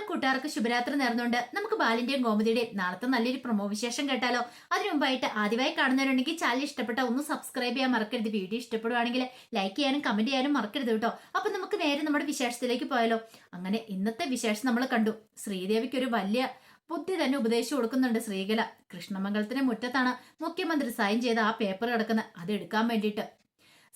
എല്ലാ കൂട്ടുകാർക്കും ശുഭരാത്രി നേർന്നുകൊണ്ട് നമുക്ക് ബാലിന്റെയും ഗോമതിയുടെയും നാളത്തെ നല്ലൊരു പ്രൊമോ വിശേഷം കേട്ടാലോ? അതിനു മുമ്പായിട്ട് ആദ്യമായി കാണുന്നവരുണ്ടെങ്കിൽ ചാനൽ ഇഷ്ടപ്പെട്ട ഒന്ന് സബ്സ്ക്രൈബ് ചെയ്യാൻ മറക്കരുത്. വീഡിയോ ഇഷ്ടപ്പെടുവാണെങ്കിൽ ലൈക്ക് ചെയ്യാനും കമന്റ് ചെയ്യാനും മറക്കരുത് കേട്ടോ. അപ്പൊ നമുക്ക് നേരെ നമ്മുടെ വിശേഷത്തിലേക്ക് പോയാലോ? അങ്ങനെ ഇന്നത്തെ വിശേഷം നമ്മൾ കണ്ടു. ശ്രീദേവിക്ക് ഒരു വലിയ ബുദ്ധി തന്നെ ഉപദേശിച്ചു കൊടുക്കുന്നുണ്ട് ശ്രീകല. കൃഷ്ണമംഗലത്തിന്റെ മുറ്റത്താണ് മുഖ്യമന്ത്രി സൈൻ ചെയ്ത ആ പേപ്പർ കിടക്കുന്നത്. അത് എടുക്കാൻ വേണ്ടിയിട്ട്.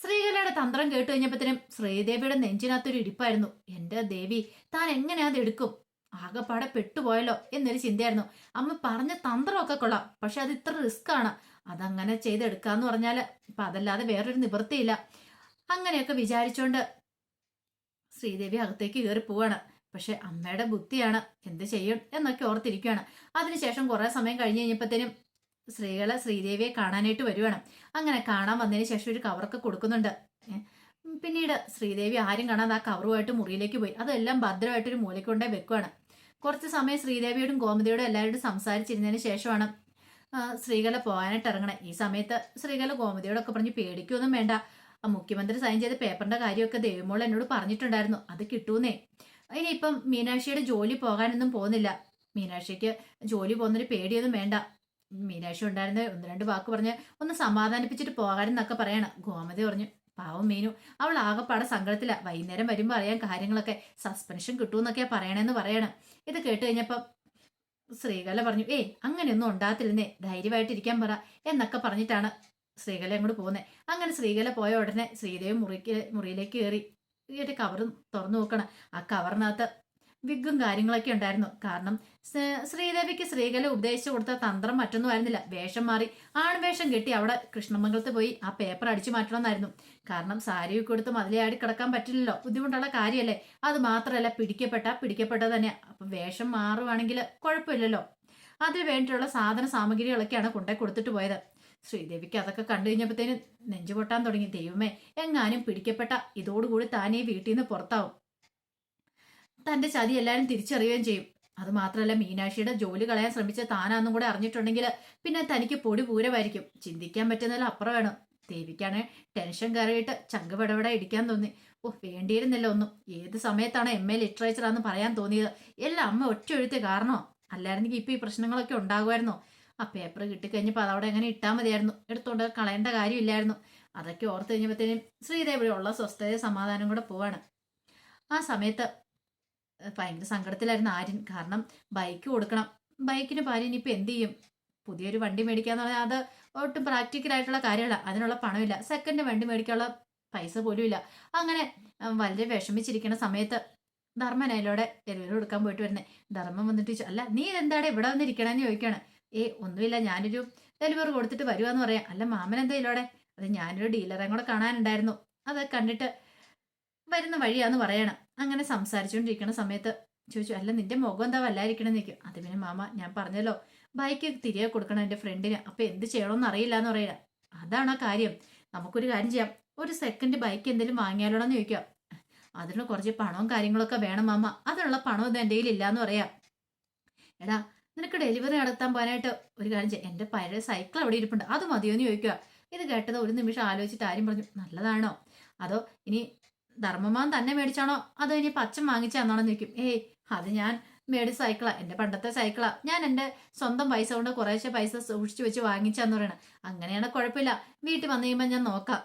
ശ്രീകലയുടെ തന്ത്രം കേട്ടു കഴിഞ്ഞപ്പോഴത്തേനും ശ്രീദേവിയുടെ നെഞ്ചിനകത്തൊരു ഇടിപ്പായിരുന്നു. എന്റെ ദേവി താൻ എങ്ങനെ അത് എടുക്കും? ആകെപ്പാടെ പെട്ടുപോയല്ലോ എന്നൊരു ചിന്തയായിരുന്നു. അമ്മ പറഞ്ഞ തന്ത്രമൊക്കെ കൊള്ളാം. പക്ഷെ അത് ഇത്ര റിസ്ക് ആണ്. അതങ്ങനെ ചെയ്തെടുക്കാന്ന് പറഞ്ഞാൽ ഇപ്പൊ അതല്ലാതെ വേറൊരു നിവൃത്തിയില്ല. അങ്ങനെയൊക്കെ വിചാരിച്ചോണ്ട് ശ്രീദേവി അകത്തേക്ക് കയറി പോവാണ്. പക്ഷെ അമ്മയുടെ ബുദ്ധിയാണ്. എന്ത് ചെയ്യും എന്നൊക്കെ ഓർത്തിരിക്കുകയാണ് അതിനുശേഷം കുറെ സമയം കഴിഞ്ഞ് കഴിഞ്ഞപ്പോഴത്തേനും സ്ത്രീകളെ ശ്രീദേവിയെ കാണാനായിട്ട് വരുവാണ്. അങ്ങനെ കാണാൻ വന്നതിന് ശേഷം ഒരു കവറൊക്കെ കൊടുക്കുന്നുണ്ട്. പിന്നീട് ശ്രീദേവി ആരും കാണാതെ ആ കവറുമായിട്ട് മുറിയിലേക്ക് പോയി. അതെല്ലാം ഭദ്രമായിട്ടൊരു മൂലയ്ക്ക് കൊണ്ടേ വെക്കുവാണ്. കുറച്ച് സമയം ശ്രീദേവിയോടും ഗോമതിയോടും എല്ലാവരോടും സംസാരിച്ചിരുന്നതിന് ശേഷമാണ് സ്ത്രീകളെ പോകാനായിട്ട് ഇറങ്ങണേ. ഈ സമയത്ത് ശ്രീകല ഗോമതിയോടൊക്കെ പറഞ്ഞ് പേടിക്കൊന്നും വേണ്ട. മുഖ്യമന്ത്രി സൈൻ ചെയ്ത പേപ്പറിന്റെ കാര്യമൊക്കെ ദേവിമോൾ എന്നോട് പറഞ്ഞിട്ടുണ്ടായിരുന്നു. അത് കിട്ടൂന്നേ. ഇനിയിപ്പം മീനാക്ഷിയുടെ ജോലി പോകാനൊന്നും പോകുന്നില്ല. മീനാക്ഷിക്ക് ജോലി പോകുന്നൊരു പേടിയൊന്നും വേണ്ട. മീനാക്ഷി ഉണ്ടായിരുന്ന ഒന്ന് രണ്ട് വാക്ക് പറഞ്ഞ് ഒന്ന് സമാധാനിപ്പിച്ചിട്ട് പോകാനെന്നൊക്കെ പറയണം. ഗോമതി പറഞ്ഞു പാവം മീനു അവൾ ആകെപ്പാടെ സങ്കടത്തില. വൈകുന്നേരം വരുമ്പോൾ അറിയാൻ കാര്യങ്ങളൊക്കെ സസ്പെൻഷൻ കിട്ടുമെന്നൊക്കെയാ പറയണെന്ന് പറയണം. ഇത് കേട്ട് കഴിഞ്ഞപ്പം ശ്രീകല പറഞ്ഞു ഏയ് അങ്ങനെയൊന്നും ഉണ്ടാകത്തില്ലെന്നേ. ധൈര്യമായിട്ടിരിക്കാൻ പറ. എന്നൊക്കെ പറഞ്ഞിട്ടാണ് ശ്രീകല അങ്ങോട്ട് പോകുന്നത് അങ്ങനെ ശ്രീകല പോയ ഉടനെ ശ്രീദേവി മുറിക്ക് മുറിയിലേക്ക് കയറി ഈ ഒരു കവറും തുറന്നു നോക്കണം. ആ കവറിനകത്ത് വിഗും കാര്യങ്ങളൊക്കെ ഉണ്ടായിരുന്നു. കാരണം ശ്രീദേവിക്ക് ശ്രീകല ഉപദേശിച്ചു കൊടുത്ത തന്ത്രം മറ്റൊന്നും ആയിരുന്നില്ല. വേഷം മാറി ആൺവേഷം കെട്ടി അവിടെ കൃഷ്ണമംഗലത്ത് പോയി ആ പേപ്പർ അടിച്ചു മാറ്റണമെന്നായിരുന്നു. കാരണം സാരി കൊടുത്ത് മതിലയാടി കിടക്കാൻ പറ്റില്ലല്ലോ. ബുദ്ധിമുട്ടുള്ള കാര്യമല്ലേ? അത് മാത്രമല്ല പിടിക്കപ്പെട്ട പിടിക്കപ്പെട്ടത് തന്നെ. അപ്പൊ വേഷം മാറുവാണെങ്കിൽ കുഴപ്പമില്ലല്ലോ. അതിന് വേണ്ടിയിട്ടുള്ള സാധന സാമഗ്രികളൊക്കെയാണ് കൊണ്ടേ കൊടുത്തിട്ട് പോയത്. ശ്രീദേവിക്ക് അതൊക്കെ കണ്ടു കഴിഞ്ഞപ്പോഴത്തേനും നെഞ്ചു പൊട്ടാൻ തുടങ്ങി. ദൈവമേ എങ്ങാനും പിടിക്കപ്പെട്ട ഇതോടുകൂടി താനേ വീട്ടിൽ നിന്ന് പുറത്താവും. തന്റെ ചതി എല്ലാവരും തിരിച്ചറിയുകയും ചെയ്യും. അത് മാത്രമല്ല മീനാക്ഷിയുടെ ജോലി കളയാൻ ശ്രമിച്ച താനാന്നും കൂടെ അറിഞ്ഞിട്ടുണ്ടെങ്കിൽ പിന്നെ തനിക്ക് പൊടി പൂരമായിരിക്കും. ചിന്തിക്കാൻ പറ്റുന്നതിൽ അപ്പുറം വേണം. ദേവിക്കാണ് ടെൻഷൻ കയറിയിട്ട് ചങ്ക് പടപട ഇടിക്കാൻ തോന്നി. ഓ വേണ്ടിയിരുന്നില്ല ഒന്നും. ഏത് സമയത്താണ് എം എ ലിറ്ററേച്ചറാന്ന് പറയാൻ തോന്നിയത്? എല്ലാം അമ്മ ഒറ്റ എഴുത്ത് കാരണോ? അല്ലായിരുന്നെങ്കിൽ ഇപ്പൊ ഈ പ്രശ്നങ്ങളൊക്കെ ഉണ്ടാകുമായിരുന്നോ? ആ പേപ്പർ കിട്ടിക്കഴിഞ്ഞപ്പോൾ അതവിടെ എങ്ങനെ ഇട്ടാൽ മതിയായിരുന്നു? എടുത്തോണ്ട് കളയേണ്ട കാര്യമില്ലായിരുന്നു. അതൊക്കെ ഓർത്ത് കഴിഞ്ഞപ്പോഴത്തേനും ശ്രീദേവിയുള്ള സ്വസ്ഥതയും സമാധാനം കൂടെ പോവാണ്. ആ സമയത്ത് ഭയങ്കര സങ്കടത്തിലായിരുന്നു ആര്യൻ. കാരണം ബൈക്ക് കൊടുക്കണം. ബൈക്കിന് ഭാര്യ ഇനിയിപ്പോൾ എന്ത് ചെയ്യും? പുതിയൊരു വണ്ടി മേടിക്കാന്ന് പറഞ്ഞാൽ അത് ഒട്ടും പ്രാക്ടിക്കൽ ആയിട്ടുള്ള കാര്യമല്ല. അതിനുള്ള പണമില്ല. സെക്കൻഡ് വണ്ടി മേടിക്കാനുള്ള പൈസ പോലും ഇല്ല. അങ്ങനെ വളരെ വിഷമിച്ചിരിക്കുന്ന സമയത്ത് ധർമ്മൻ അതിലൂടെ ഡെലിവറി കൊടുക്കാൻ പോയിട്ട് വരുന്നത് ധർമ്മം വന്നിട്ട് ചോദിച്ചു അല്ല നീ എന്താടെ ഇവിടെ വന്നിരിക്കണമെന്ന് ചോദിക്കുകയാണ് ഏ ഒന്നുമില്ല. ഞാനൊരു ഡെലിവറി കൊടുത്തിട്ട് വരുവാന്ന് പറയാം. അല്ല മാമൻ എന്താ ഇതിലൂടെ അത് ഞാനൊരു ഡീലറെ കൂടെ കാണാനുണ്ടായിരുന്നു. അത് കണ്ടിട്ട് വരുന്ന വഴിയാന്ന് പറയണം. അങ്ങനെ സംസാരിച്ചുകൊണ്ടിരിക്കുന്ന സമയത്ത് ചോദിച്ചു അല്ല നിന്റെ മുഖം എന്താ വല്ലായിരിക്കണം നിൽക്കും അത് പിന്നെ മാമ ഞാൻ പറഞ്ഞല്ലോ ബൈക്ക് തിരികെ കൊടുക്കണം എന്റെ ഫ്രണ്ടിന്. അപ്പൊ എന്ത് ചെയ്യണമെന്ന് അറിയില്ല എന്ന് പറയില്ല അതാണ് ആ കാര്യം. നമുക്കൊരു കാര്യം ചെയ്യാം. ഒരു സെക്കൻഡ് ബൈക്ക് എന്തെങ്കിലും വാങ്ങിയാലോന്ന് ചോദിക്കാം അതിന് കുറച്ച് പണവും കാര്യങ്ങളൊക്കെ വേണം മാമ. അതിനുള്ള പണം ഒന്നും എന്റെ ഇല്ലാന്ന് പറയാം. എടാ നിനക്ക് ഡെലിവറി നടത്താൻ പോകാനായിട്ട് ഒരു കാര്യം ചെയ്യാം എന്റെ പഴയ സൈക്കിൾ അവിടെ ഇരിപ്പുണ്ട്. അത് മതിയോ എന്ന് ചോദിക്കുക. ഇത് കേട്ടത് ഒരു നിമിഷം ആലോചിച്ചിട്ട് ആരും പറഞ്ഞു നല്ലതാണോ? അതോ ഇനി ധർമ്മമാൻ തന്നെ മേടിച്ചാണോ? അതോ ഇനി വാങ്ങിച്ചു തന്നാണോ നിൽക്കും ഏയ് അത് ഞാൻ മേടിച്ച സൈക്കിളാ. എന്റെ പണ്ടത്തെ സൈക്കിളാ. ഞാൻ എന്റെ സ്വന്തം പൈസ കൊണ്ട് കുറേശ്ശെ പൈസ സൂക്ഷിച്ചു വെച്ച് വാങ്ങിച്ചാന്ന് പറയണം. അങ്ങനെയാണ് കുഴപ്പമില്ല. വീട്ടിൽ വന്നു കഴിയുമ്പോൾ ഞാൻ നോക്കാം.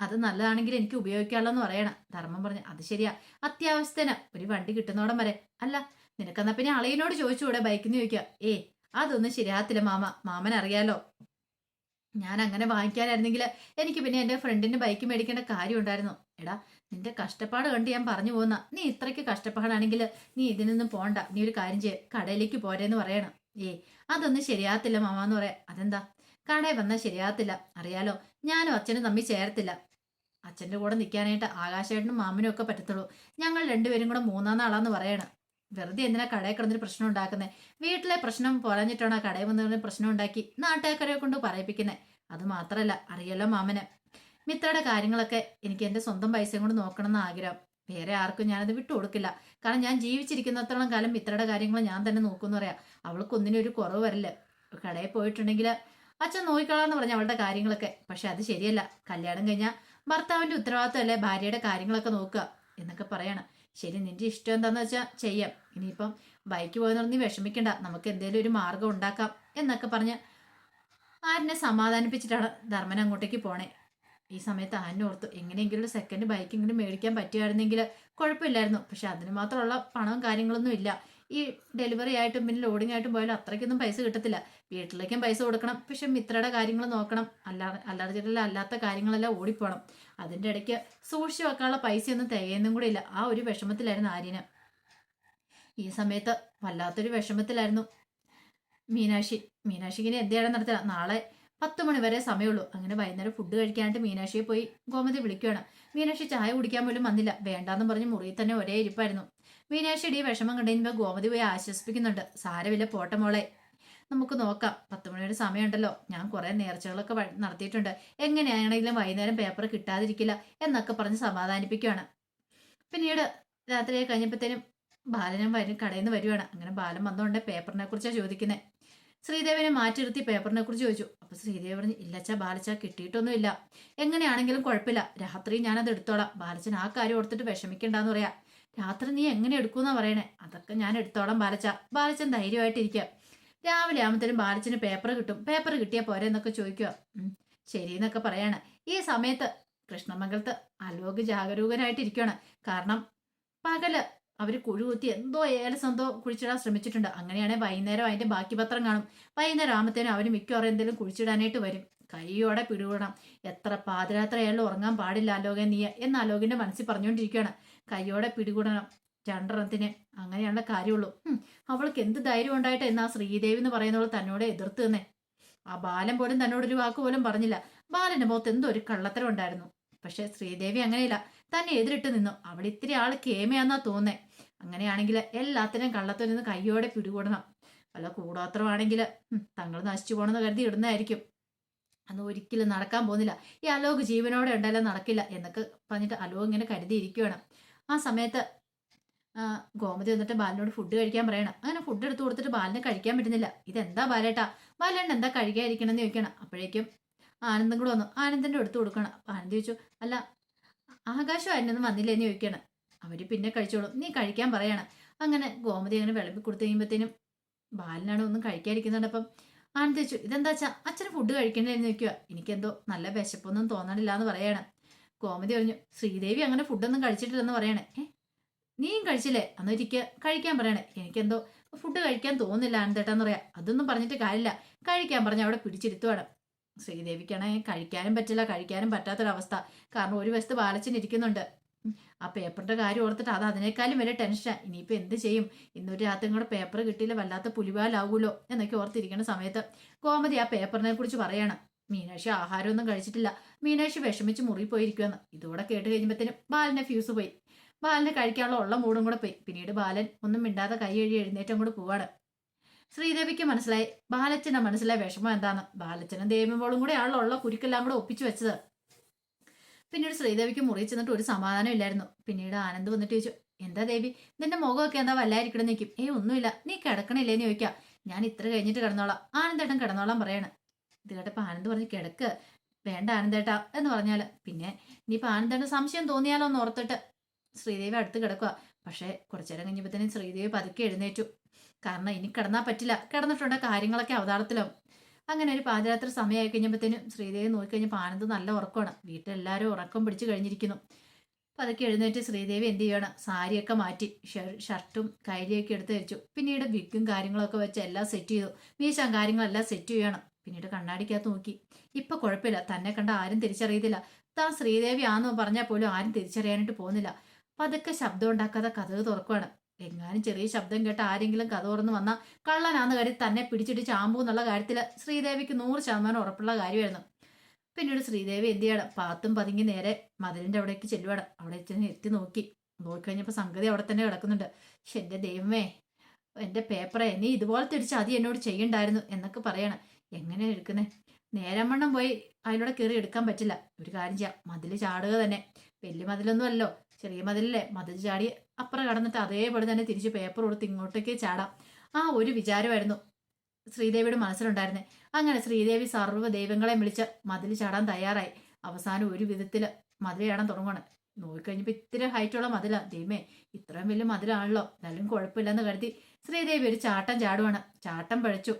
അത് നല്ലതാണെങ്കിൽ എനിക്ക് ഉപയോഗിക്കാമല്ലോ പറയണം. ധർമ്മം പറഞ്ഞു അത് ശരിയാ. അത്യാവശ്യത്തിന് ഒരു വണ്ടി കിട്ടുന്നോടം വരെ. അല്ല നിനക്കെന്നാ പിന്നെ അളയിനോട് ചോദിച്ചുകൂടെ ബൈക്കിന്ന് ചോദിക്കുക ഏ അതൊന്നും ശരിയാകത്തില്ല മാമ. മാമൻ അറിയാലോ ഞാൻ അങ്ങനെ വാങ്ങിക്കാനായിരുന്നെങ്കിൽ എനിക്ക് പിന്നെ എന്റെ ഫ്രണ്ടിന്റെ ബൈക്ക് മേടിക്കേണ്ട കാര്യം ഉണ്ടായിരുന്നു. എടാ നിന്റെ കഷ്ടപ്പാട് കണ്ട് ഞാൻ പറഞ്ഞു പോന്ന നീ ഇത്രയ്ക്ക് കഷ്ടപ്പാടാണെങ്കിൽ നീ ഇതിനൊന്നും പോണ്ട. നീ ഒരു കാര്യം ചെയ്യ. കടയിലേക്ക് പോരേന്ന് പറയണം. ഏ അതൊന്നും ശരിയാകത്തില്ല മാമ എന്ന് പറയാം. അതെന്താ? കടയിൽ വന്നാൽ ശരിയാകത്തില്ല. അറിയാലോ ഞാനും അച്ഛനും തമ്മിൽ ചേരത്തില്ല. അച്ഛന്റെ കൂടെ നിൽക്കാനായിട്ട് ആകാശേട്ടനും മാമനും ഒക്കെ പറ്റത്തുള്ളൂ. ഞങ്ങൾ രണ്ടുപേരും കൂടെ മൂന്നാം നാളാന്ന് പറയണം. വെറുതെ എന്തിനാ കടയിൽ കിടന്നൊരു പ്രശ്നം ഉണ്ടാക്കുന്നത് വീട്ടിലെ പ്രശ്നം പോരാഞ്ഞിട്ടാണ് ആ കടയിൽ വന്നതിന് പ്രശ്നം ഉണ്ടാക്കി നാട്ടുകാരെ കൊണ്ട് പറയിപ്പിക്കുന്നത് അത് മാത്രമല്ല അറിയല്ലോ മാമന്. മിത്രയുടെ കാര്യങ്ങളൊക്കെ എനിക്ക് എന്റെ സ്വന്തം പൈസയും കൊണ്ട് നോക്കണം എന്ന് ആഗ്രഹം. വേറെ ആർക്കും ഞാനത് വിട്ടു കൊടുക്കില്ല കാരണം ഞാൻ ജീവിച്ചിരിക്കുന്നത്രയും കാലം മിത്രയുടെ കാര്യങ്ങൾ ഞാൻ തന്നെ നോക്കുമെന്ന് പറയാം. അവൾക്ക് ഒന്നിനും ഒരു കുറവ് വരില്ല. കടയിൽ പോയിട്ടുണ്ടെങ്കിൽ അച്ഛൻ നോക്കിക്കളാന്ന് പറഞ്ഞ അവളുടെ കാര്യങ്ങളൊക്കെ. പക്ഷെ അത് ശരിയല്ല. കല്യാണം കഴിഞ്ഞാൽ ഭർത്താവിന്റെ ഉത്തരവാദിത്തമല്ലേ ഭാര്യയുടെ കാര്യങ്ങളൊക്കെ നോക്കുക എന്നൊക്കെ പറയണം. ശരി നിന്റെ ഇഷ്ടം എന്താന്ന് വെച്ചാൽ ചെയ്യാം. ഇനിയിപ്പം ബൈക്ക് പോയെന്ന് നീ വിഷമിക്കണ്ട. നമുക്ക് എന്തെങ്കിലും ഒരു മാർഗം ഉണ്ടാക്കാം എന്നൊക്കെ പറഞ്ഞ് ആരിനെ സമാധാനിപ്പിച്ചിട്ടാണ് ധർമ്മൻ അങ്ങോട്ടേക്ക് പോണേ. ഈ സമയത്ത് ഓർത്തു എങ്ങനെയെങ്കിലും ഒരു സെക്കൻഡ് ബൈക്ക് ഇങ്ങനെ മേടിക്കാൻ പറ്റുമായിരുന്നെങ്കിൽ കുഴപ്പമില്ലായിരുന്നു. പക്ഷെ അതിന് മാത്രമുള്ള പണവും കാര്യങ്ങളൊന്നും ഇല്ല. ഈ ഡെലിവറി ആയിട്ടും പിന്നെ ലോഡിംഗ് ആയിട്ടും പോയാലും അത്രയ്ക്കൊന്നും പൈസ കിട്ടത്തില്ല. വീട്ടിലേക്കും പൈസ കൊടുക്കണം. പക്ഷെ മിത്രയുടെ കാര്യങ്ങൾ നോക്കണം. അല്ലാതെ അല്ലാതെ അല്ലാത്ത കാര്യങ്ങളെല്ലാം ഓടിപ്പോണം. അതിന്റെ ഇടയ്ക്ക് സൂക്ഷിച്ചു വെക്കാനുള്ള പൈസയൊന്നും തികയുന്നും കൂടെ ഇല്ല. ആ ഒരു വിഷമത്തിലായിരുന്നു ആര്യന്. ഈ സമയത്ത് വല്ലാത്തൊരു വിഷമത്തിലായിരുന്നു മീനാക്ഷി. മീനാക്ഷിക്കിനെ എന്തെയാണ് നടത്തുക നാളെ പത്ത് മണി വരെ സമയമുള്ളൂ. അങ്ങനെ വൈകുന്നേരം ഫുഡ് കഴിക്കാനായിട്ട് മീനാക്ഷിയെ പോയി ഗോമതി വിളിക്കുകയാണ്. മീനാക്ഷി ചായ കുടിക്കാൻ പോലും വന്നില്ല. വേണ്ടാന്ന് പറഞ്ഞ് മുറിയിൽ തന്നെ ഒരേ ഇരിപ്പായിരുന്നു. മീനാക്ഷിയുടെ ഈ വിഷമം കണ്ടുമ്പോൾ ഗോമതി പോയി ആശ്വസിപ്പിക്കുന്നുണ്ട്. സാരമില്ല പോട്ടെ മോളെ. നമുക്ക് നോക്കാം. പത്ത് മണിയുടെ സമയമുണ്ടല്ലോ. ഞാൻ കുറേ നേർച്ചകളൊക്കെ നടത്തിയിട്ടുണ്ട്. എങ്ങനെയാണെങ്കിലും വൈകുന്നേരം പേപ്പർ കിട്ടാതിരിക്കില്ല എന്നൊക്കെ പറഞ്ഞ് സമാധാനിപ്പിക്കുകയാണ്. പിന്നീട് രാത്രി കഴിഞ്ഞപ്പോഴത്തേനും ബാലനും വരും കടയിൽ നിന്ന് വരുവാണ്. അങ്ങനെ ബാലൻ വന്നുകൊണ്ട് പേപ്പറിനെ കുറിച്ചാണ് ചോദിക്കുന്നത് ശ്രീദേവിനെ മാറ്റിരുത്തി പേപ്പറിനെ കുറിച്ച് ചോദിച്ചു. അപ്പൊ ശ്രീദേവി പറഞ്ഞു ഇല്ലച്ച ബാലച്ച കിട്ടിയിട്ടൊന്നുമില്ല. എങ്ങനെയാണെങ്കിലും കുഴപ്പമില്ല. രാത്രി ഞാനത് എടുത്തോളാം. ബാലച്ചൻ ആ കാര്യം ഓർത്തിട്ട് വിഷമിക്കണ്ടെന്ന് പറയാ. രാത്രി നീ എങ്ങനെ എടുക്കൂന്നാ പറയണേ? അതൊക്കെ ഞാൻ എടുത്തോളാം ബാലച്ച. ബാലച്ചൻ ധൈര്യമായിട്ടിരിക്കുക രാവിലെ ആകുമ്പോഴത്തേനും ബാലച്ചന് പേപ്പർ കിട്ടും. പേപ്പർ കിട്ടിയാൽ പോരെ എന്നൊക്കെ ചോദിക്കുക ശരി ശരിയെന്നൊക്കെ പറയാണ്. ഈ സമയത്ത് കൃഷ്ണമംഗലത്ത് അലോക് ജാഗരൂകനായിട്ടിരിക്കുകയാണ് കാരണം പകൽ അവർ കുഴികുത്തി എന്തോ ഏലസ് എന്തോ കുഴിച്ചിടാൻ ശ്രമിച്ചിട്ടുണ്ട്. അങ്ങനെയാണെങ്കിൽ വൈകുന്നേരം അതിന്റെ ബാക്കി പത്രം കാണും. വൈകുന്നേരം ആകുമ്പോഴത്തേനും അവർ മിക്കവാറും എന്തെങ്കിലും കുഴിച്ചിടാനായിട്ട് വരും. കൈയോടെ പിടികൂടണം. എത്ര പാതിരാത്രിയായാലും ഉറങ്ങാൻ പാടില്ല അലോകൻ നീ എന്ന് അലോകിന്റെ മനസ്സിൽ പറഞ്ഞുകൊണ്ടിരിക്കുകയാണ്. കൈയോടെ പിടികൂടണം. രണ്ടെണ്ണത്തിന് അങ്ങനെയുള്ള കാര്യമുള്ളൂ. അവൾക്ക് എന്ത് ധൈര്യം ഉണ്ടായിട്ട് എന്നാ ശ്രീദേവി എന്ന് പറയുന്നവൾ തന്നോട് എതിർത്ത് തന്നെ ആ ബാലൻ പോലും തന്നോട് ഒരു വാക്ക് പോലും പറഞ്ഞില്ല. ബാലന്റെ മുഖത്ത് എന്തോ ഒരു കള്ളത്തരം ഉണ്ടായിരുന്നു. പക്ഷെ ശ്രീദേവി അങ്ങനെയില്ല. തന്നെ എതിരിട്ട് നിന്നു. അവൾ ഇത്തിരി ആൾ കേമയാന്നാ തോന്നേ. അങ്ങനെയാണെങ്കിൽ എല്ലാത്തിനും കള്ളത്തിൽ നിന്ന് കയ്യോടെ പിടികൂടണം. വല്ല കൂടോത്രമാണെങ്കിൽ തങ്ങൾ നശിച്ചു പോകണമെന്ന് കരുതി ഇടുന്നതായിരിക്കും. അന്ന് ഒരിക്കലും നടക്കാൻ പോകുന്നില്ല. ഈ അലോക് ജീവനോടെ ഉണ്ടല്ലോ നടക്കില്ല എന്നൊക്കെ പറഞ്ഞിട്ട് അലോക് ഇങ്ങനെ കരുതിയിരിക്കുകയാണ്. ആ സമയത്ത് ഗോമതി വന്നിട്ട് ബാലിനോട് ഫുഡ് കഴിക്കാൻ പറയണം. അങ്ങനെ ഫുഡ് എടുത്തു കൊടുത്തിട്ട് ബാലിന് കഴിക്കാൻ പറ്റുന്നില്ല. ഇതെന്താ ബാലേട്ടാ? ബാലേട്ടൻ എന്താ കഴിക്കാതിരിക്കണം എന്ന് ചോദിക്കണം. അപ്പോഴേക്കും ആനന്ദം കൂടെ വന്നു. ആനന്ദന്റെ എടുത്ത് കൊടുക്കണം. അപ്പം ആനന്ദ് ചോദിച്ചു അല്ല ആകാശം വന്നില്ല എന്ന് ചോദിക്കണം. അവർ പിന്നെ കഴിച്ചോളും. നീ കഴിക്കാൻ പറയണം. അങ്ങനെ ഗോമതി അങ്ങനെ വിളമ്പി കൊടുത്തു കഴിയുമ്പോഴത്തേനും ബാലനാണ് ഒന്നും കഴിക്കാതിരിക്കുന്നുണ്ട് അപ്പം ആനന്ദ് ചോദിച്ചു ഇതെന്താ വെച്ചാ അച്ഛന് ഫുഡ് കഴിക്കണ്ടേന്ന് ചോദിക്കുക എനിക്കെന്തോ നല്ല വിശപ്പൊന്നും തോന്നണില്ല എന്ന് പറയണം. ഗോമതി പറഞ്ഞു ശ്രീദേവി അങ്ങനെ ഫുഡൊന്നും കഴിച്ചിട്ടില്ലെന്ന് പറയണേ. നീയും കഴിച്ചില്ലേ? അന്നൊരിക്കൽ കഴിക്കാൻ പറയണേ. എനിക്കെന്തോ ഫുഡ് കഴിക്കാൻ തോന്നുന്നില്ല ആനന്ദേട്ടാന്ന് പറയാ. അതൊന്നും പറഞ്ഞിട്ട് കാര്യമില്ല. കഴിക്കാൻ പറഞ്ഞ അവിടെ പിടിച്ചിരുത്തുവാണ്. ശ്രീദേവിക്കാണെങ്കിൽ കഴിക്കാനും പറ്റില്ല. കഴിക്കാനും പറ്റാത്തൊരവസ്ഥ. കാരണം ഒരു വശത്ത് ബാലച്ചൻ ഇരിക്കുന്നുണ്ട്. ആ പേപ്പറിന്റെ കാര്യം ഓർത്തിട്ട് അത് അതിനേക്കാളും വലിയ ടെൻഷൻ ഇനിയിപ്പോ എന്ത് ചെയ്യും? ഇന്നൊരു രാത്രി കൂടെ പേപ്പർ കിട്ടിയില്ല വല്ലാത്ത പുലിവാലാവൂലോ എന്നൊക്കെ ഓർത്തിരിക്കുന്ന സമയത്ത് കോമതി ആ പേപ്പറിനെ കുറിച്ച് പറയണം. മീനാക്ഷി ആഹാരമൊന്നും കഴിച്ചിട്ടില്ല. മീനാക്ഷി വിഷമിച്ച് മുറി പോയിരിക്കുമെന്ന് ഇതുകൂടെ കേട്ട് കഴിയുമ്പോഴത്തേനും ബാലന്റെ ഫ്യൂസ് പോയി. ബാലിനെ കഴിക്കാനുള്ള ഉള്ള മൂടും കൂടെ പോയി. പിന്നീട് ബാലൻ ഒന്നും മിണ്ടാതെ കൈ എഴുതി എഴുന്നേറ്റം കൂടെ പോവാണ്. ശ്രീദേവിക്ക് മനസ്സിലായി. ബാലച്ചനെ മനസ്സിലായ വിഷമം എന്താന്ന് ബാലച്ചനും ദേവിമോളും കൂടെ ആളുള്ള കുരുക്കെല്ലാം കൂടെ ഒപ്പിച്ചു വെച്ചത്. പിന്നീട് ശ്രീദേവിക്ക് മുറി ചെന്നിട്ട് ഒരു സമാധാനം ഇല്ലായിരുന്നു. പിന്നീട് ആനന്ദ് വന്നിട്ട് ചോദിച്ചു എന്താ ദേവി? നിന്റെ മുഖമൊക്കെ എന്താ വല്ലായിരിക്കണം? നിൽക്കും ഏ ഒന്നുമില്ല. നീ കിടക്കണില്ലേന്ന് ചോദിക്കാം. ഞാൻ ഇത്ര കഴിഞ്ഞിട്ട് കിടന്നോളാം. ആനന്ദേട്ടൻ കിടന്നോളാം പറയാണ്. ഇത് കേട്ടപ്പോ ആനന്ദ് പറഞ്ഞു കിടക്ക്. വേണ്ട ആനന്ദേട്ടാ എന്ന് പറഞ്ഞാൽ പിന്നെ ഇനിയിപ്പോ ആനന്ദേട്ട സംശയം തോന്നിയാലോ എന്ന് ഓർത്തിട്ട് ശ്രീദേവി അടുത്ത് കിടക്കുക പക്ഷേ കുറച്ചേരം തന്നെ ശ്രീദേവി പതുക്കെ എഴുന്നേറ്റു. കാരണം ഇനി കിടന്നാൽ പറ്റില്ല. കിടന്നിട്ടുണ്ട് കാര്യങ്ങളൊക്കെ അവതാളത്തിലാവും. അങ്ങനെ ഒരു പാതിരാത്രി സമയമായി കഴിഞ്ഞപ്പോഴത്തേനും ശ്രീദേവി നോക്കിക്കഴിഞ്ഞപ്പോൾ ആനന്ദ് നല്ല ഉറക്കമാണ്. വീട്ടിലെല്ലാവരും ഉറക്കം പിടിച്ചു കഴിഞ്ഞിരിക്കുന്നു. പതുക്കെ എഴുന്നേറ്റ് ശ്രീദേവി എന്ത് ചെയ്യണം? സാരിയൊക്കെ മാറ്റി ഷർട്ടും കൈലിയൊക്കെ എടുത്ത് വെച്ചു. പിന്നീട് വിഗും കാര്യങ്ങളൊക്കെ വെച്ച് എല്ലാം സെറ്റ് ചെയ്തു. മീശാൻ കാര്യങ്ങളെല്ലാം സെറ്റ് ചെയ്യണം. പിന്നീട് കണ്ണാടിക്കകത്ത് നോക്കി. ഇപ്പൊ കുഴപ്പമില്ല. തന്നെ കണ്ട ആരും തിരിച്ചറിയത്തില്ല. താൻ ശ്രീദേവി ആണെന്ന് പറഞ്ഞാൽ പോലും ആരും തിരിച്ചറിയാനായിട്ട് പോകുന്നില്ല. പതുക്കെ ശബ്ദം ഉണ്ടാക്കാതെ കഥകൾ തുറക്കുവാണ്. എങ്ങാനും ചെറിയ ശബ്ദം കേട്ട് ആരെങ്കിലും കഥ തുറന്ന് വന്നാൽ കള്ളനാന്ന് കരുതി തന്നെ പിടിച്ചിട്ട് ചാമ്പു എന്നുള്ള കാര്യത്തിൽ ശ്രീദേവിക്ക് നൂറ് ശതമാനം ഉറപ്പുള്ള കാര്യമായിരുന്നു. പിന്നീട് ശ്രീദേവി എന്ത് ചെയ്യണം? പാത്തും പതുങ്ങി നേരെ മതിലിന്റെ അവിടേക്ക് ചെല്ലുവാണ്. അവിടെ ചെന്ന് എത്തി നോക്കി. നോക്കിക്കഴിഞ്ഞപ്പോൾ സംഗതി അവിടെ തന്നെ കിടക്കുന്നുണ്ട്. എന്റെ ദൈവമേ എന്റെ പേപ്പറെ നീ ഇതുപോലെ തിരിച്ച് അതി എന്നോട് ചെയ്യണ്ടായിരുന്നു എന്നൊക്കെ പറയണം. എങ്ങനെ എടുക്കുന്നേ? നേരമണ്ണം പോയി അതിലൂടെ കയറി എടുക്കാൻ പറ്റില്ല. ഒരു കാര്യം ചെയ്യാം. മതിൽ ചാടുക തന്നെ. വലിയ മതിലൊന്നും അല്ലോ ചെറിയ മതിലല്ലേ? മതിൽ ചാടി അപ്പുറം കടന്നിട്ട് അതേപോലെ തന്നെ തിരിച്ച് പേപ്പർ കൊടുത്ത് ഇങ്ങോട്ടേക്ക് ചാടാം. ആ ഒരു വിചാരമായിരുന്നു ശ്രീദേവിയുടെ മനസ്സിലുണ്ടായിരുന്നേ. അങ്ങനെ ശ്രീദേവി സർവ ദൈവങ്ങളെ വിളിച്ച് മതിൽ ചാടാൻ തയ്യാറായി. അവസാനം ഒരു വിധത്തിൽ മതിൽ ചാടാൻ തുടങ്ങണം നോക്കിക്കഴിഞ്ഞപ്പോൾ ഇത്തിരി ഹൈറ്റുള്ള മതിലാണ് ദൈവമേ ഇത്രയും വലിയ മതിലാണല്ലോ. എന്നാലും കുഴപ്പമില്ലെന്ന് കരുതി ശ്രീദേവി ഒരു ചാട്ടം ചാടുവാണ്. ചാട്ടം പഴച്ചു.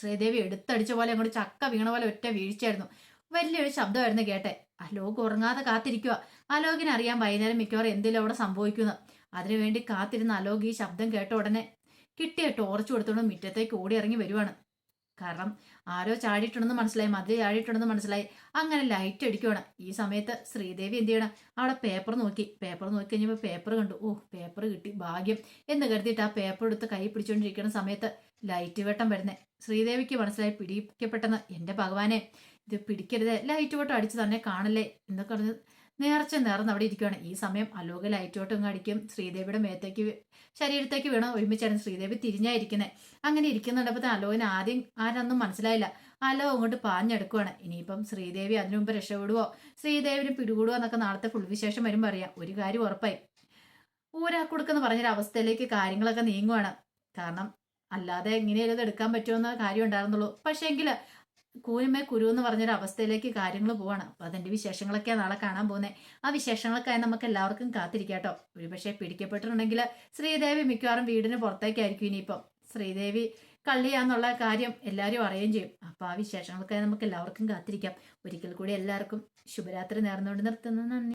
ശ്രീദേവി എടുത്തടിച്ച പോലെ അങ്ങോട്ട് ചക്ക വീണ പോലെ ഒറ്റ വീഴ്ചയായിരുന്നു. വലിയൊരു ശബ്ദമായിരുന്നു കേട്ടെ. അലോക് ഉറങ്ങാതെ കാത്തിരിക്കുക അലോകിന് അറിയാൻ വൈകുന്നേരം മിക്കവാറും എന്തെങ്കിലും അവിടെ സംഭവിക്കുന്നു. അതിനുവേണ്ടി കാത്തിരുന്ന അലോക് ഈ ശബ്ദം കേട്ട ഉടനെ കിട്ടിയ ടോർച്ച് കൊടുത്തോണ്ട് മുറ്റത്തേക്ക് ഓടി ഇറങ്ങി വരുവാണ്. കാരണം ആരോ ചാടിയിട്ടുണ്ടെന്ന് മനസ്സിലായി മതിൽ ചാടിയിട്ടുണ്ടെന്ന് മനസ്സിലായി. അങ്ങനെ ലൈറ്റ് അടിക്കുവാണ്. ഈ സമയത്ത് ശ്രീദേവി എന്ത് ചെയ്യണം? അവിടെ പേപ്പർ നോക്കി. പേപ്പർ നോക്കി കഴിഞ്ഞപ്പോൾ പേപ്പർ കണ്ടു. ഓ പേപ്പർ കിട്ടി. ഭാഗ്യം. എന്ന് കരുതിയിട്ട് ആ പേപ്പർ എടുത്ത് കൈ പിടിച്ചുകൊണ്ടിരിക്കുന്ന സമയത്ത് ലൈറ്റ് വെട്ടം വരുന്നേ. ശ്രീദേവിക്ക് മനസ്സിലായി പിടിക്കപ്പെട്ടെന്ന്. എന്റെ ഭഗവാനെ ഇത് പിടിക്കരുത്. ലൈറ്റ് വെട്ടം അടിച്ച് തന്നെ കാണല്ലേ എന്നൊക്കെ പറഞ്ഞ് നേർച്ച നേർന്ന് അവിടെ ഇരിക്കുകയാണ് ഈ സമയം അലോക ലൈറ്റ് വെട്ടം അടിക്കും. ശ്രീദേവിയുടെ മേത്തേക്ക് ശരീരത്തേക്ക് വീണ ഒരുമിച്ചാണ് ശ്രീദേവി തിരിഞ്ഞായിരിക്കുന്നത് അങ്ങനെ ഇരിക്കുന്നുണ്ടപ്പോൾ അലോകിന് ആദ്യം ആരൊന്നും മനസ്സിലായില്ല. അലോ അങ്ങോട്ട് പാഞ്ഞെടുക്കുവാണ്. ഇനിയിപ്പം ശ്രീദേവി അതിനു മുമ്പ് രക്ഷപ്പെടുവോ? ശ്രീദേവിന് പിടികൂടുവോ എന്നൊക്കെ നാളത്തെ ഫുൾ വിശേഷം വരുമ്പോൾ അറിയാം. ഒരു കാര്യം ഉറപ്പായി. ഊരാക്കുടുക്കെന്ന് പറഞ്ഞൊരു അവസ്ഥയിലേക്ക് കാര്യങ്ങളൊക്കെ നീങ്ങുവാണ്. കാരണം അല്ലാതെ എങ്ങനെയല്ലത് എടുക്കാൻ പറ്റുമെന്ന കാര്യം ഉണ്ടായിരുന്നുള്ളൂ പക്ഷേ കൂനുമേ കുരു എന്ന് പറഞ്ഞൊരു അവസ്ഥയിലേക്ക് കാര്യങ്ങൾ പോവാണ്. അപ്പൊ അതിന്റെ വിശേഷങ്ങളൊക്കെ നാളെ കാണാൻ പോകുന്നത് ആ വിശേഷങ്ങൾക്കായി നമുക്ക് എല്ലാവർക്കും കാത്തിരിക്കാട്ടോ ഒരുപക്ഷെ പിടിക്കപ്പെട്ടിട്ടുണ്ടെങ്കിൽ ശ്രീദേവി മിക്കവാറും വീടിന് പുറത്തേക്കായിരിക്കും ഇനിയിപ്പം. ശ്രീദേവി കള്ളിയാന്നുള്ള കാര്യം എല്ലാവരും അറിയുകയും ചെയ്യും. അപ്പൊ ആ വിശേഷങ്ങൾക്കായി നമുക്ക് എല്ലാവർക്കും കാത്തിരിക്കാം. ഒരിക്കൽ കൂടി എല്ലാവർക്കും ശുഭരാത്രി നേർന്നുകൊണ്ട് നിർത്തുന്നു. നന്ദി.